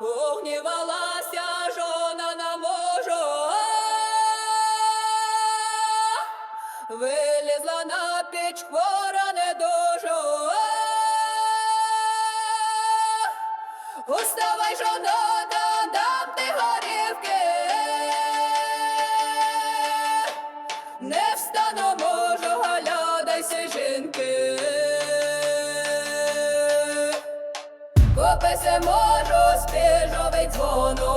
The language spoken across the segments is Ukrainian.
угнівалася жона на можу. Вилізла на піч хвора недужу. Уставай, жонота, дам ти горівки. Не встану, можу, галядайся, жінки. Пописи можу, спіжовий дзвону,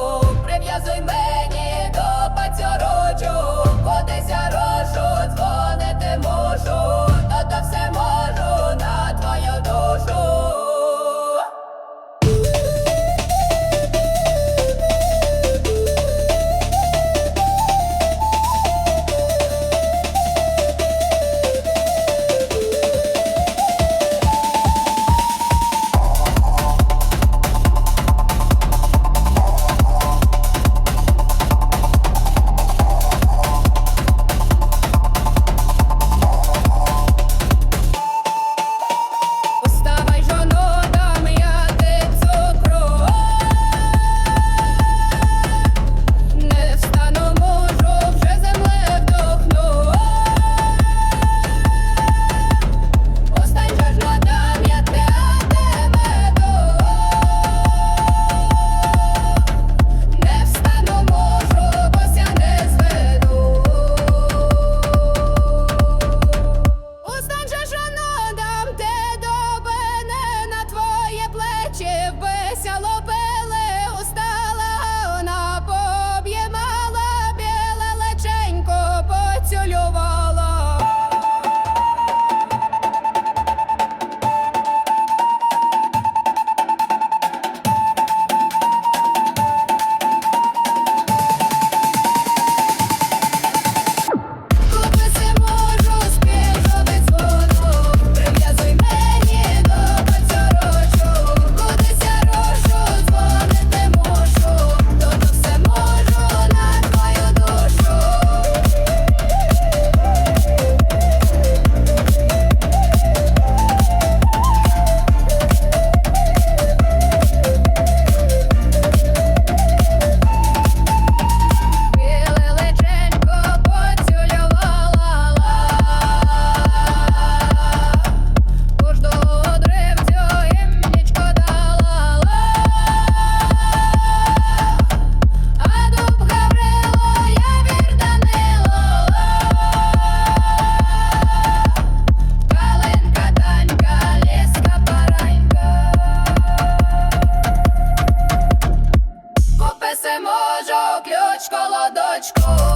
much go.